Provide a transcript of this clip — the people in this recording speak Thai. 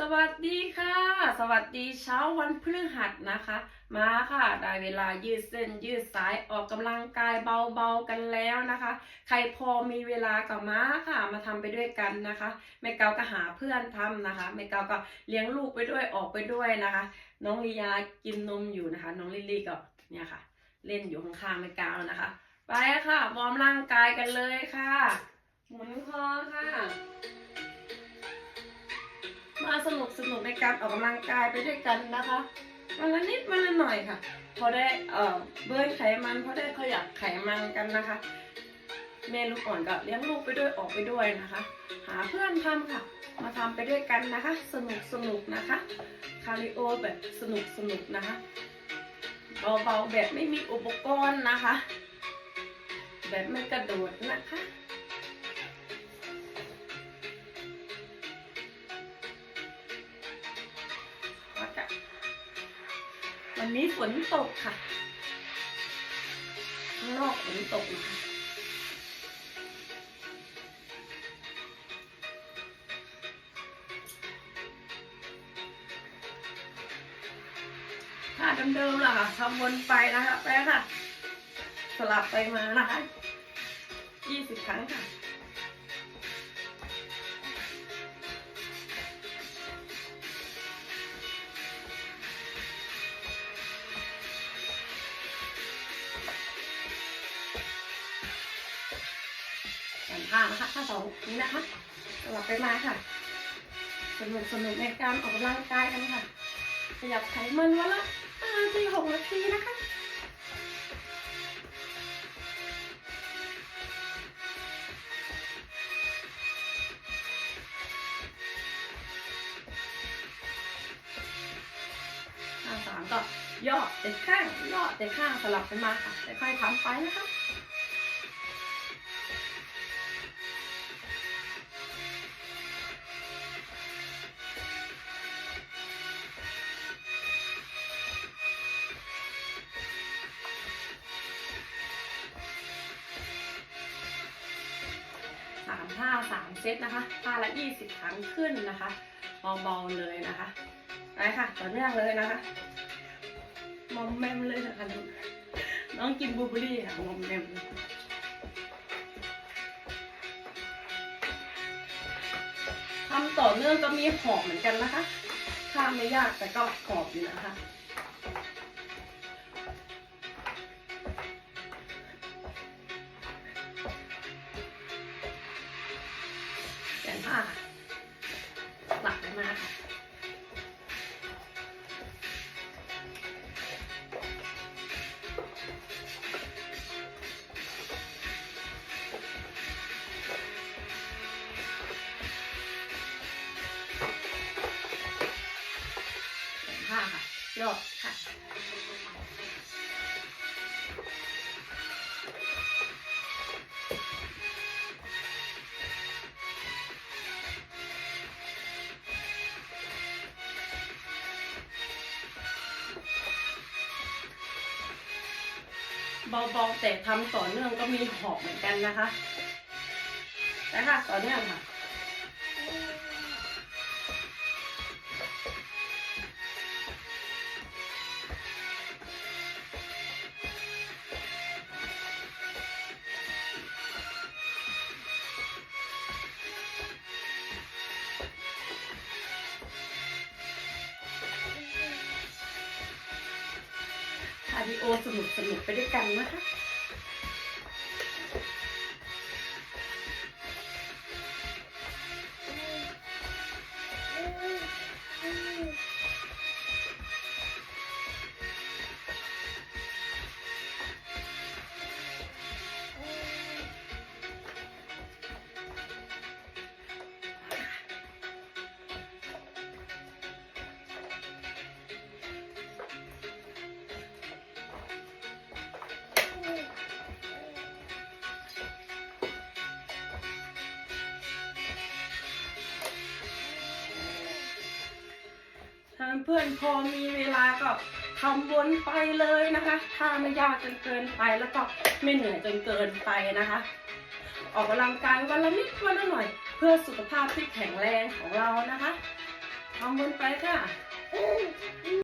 สวัสดีค่ะ สวัสดีเช้าวันพฤหัสนะคะ มาค่ะ ได้เวลายืดเส้นยืดสายออกกำลังกายเบาๆกันแล้วนะคะ ใครพอมีเวลาก็มาค่ะ มาทำไปด้วยกันนะคะแม่เกาก็หาเพื่อนทำนะคะแม่เกาก็เลี้ยงลูกไปด้วยออกไปด้วยนะคะ น้องลียากินนมอยู่นะคะ น้องลิลลี่ก็เนี่ยค่ะ เล่นอยู่ข้างๆแม่เกานะคะ ไปค่ะวอร์มร่างกายกันเลยค่ะ หมุนคอค่ะ สนุกสนุกในการออกกำลังกายไปด้วยกันนะคะวันละนิดวันละหน่อยค่ะพอได้เอ่อเบิร์นไขมันพอได้ขยับไขมันกันนะคะแม่ลูกอ่อนก็เลี้ยงลูกไปด้วยออกไปด้วยนะคะ หาเพื่อนทำค่ะ มาทำไปด้วยกันนะคะ สนุกสนุกนะคะคาริโอแบบสนุกสนุกนะคะเบาๆแบบไม่มีอุปกรณ์นะคะ แบบไม่กระโดดนะคะ วันนี้ฝนตกค่ะข้างนอกฝนตกนะคะท่าเดิมๆล่ะค่ะทำวนไปนะคะไปค่ะ สลับไปมานะคะยี่สิบครั้งค่ะ ข้านะคะท่าสองนี้นะคะสลับไปมาค่ะ สนุกสนุกในการออกกำลังกายกันค่ะ ขยับไขมันวันละห้านาทีหกนาทีนะคะท่าสามก็ย่อเต็ข้างย่อเต็ข้างสลับไปมาค่ะค่อยๆทำไปนะคะ สามท่าสามเซตนะคะท่าละยี่สิบครั้งขึ้นนะคะเบาๆเลยนะคะไปค่ะต่อเนื่องเลยนะคะมอมแมมเลยนะคะน้องกินบูเบอร์รี่ค่ะมอมแมมทำต่อเนื่องก็มีหอบเหมือนกันนะคะ ถ้าไม่ยากแต่ก็หอบอยู่นะคะ ผ้าค่ะหลักมาค่ะแขนผ้าค่ะยอดค่ะ เบาๆแต่ทำต่อเนื่องก็มีหอบเหมือนกันนะคะนะค่ะต่อเนื่องค่ะ คาร์ดิโอสนุกสนุกไปด้วยกันนะคะ เพื่อนพอมีเวลาก็ทำวนไปเลยนะคะ ถ้าไม่ยากจนเกินไปแล้วก็ไม่เหนื่อยจนเกินไปนะคะ ออกกำลังกายวันละนิดวันละหน่อย เพื่อสุขภาพที่แข็งแรงของเรานะคะทำวนไปค่ะ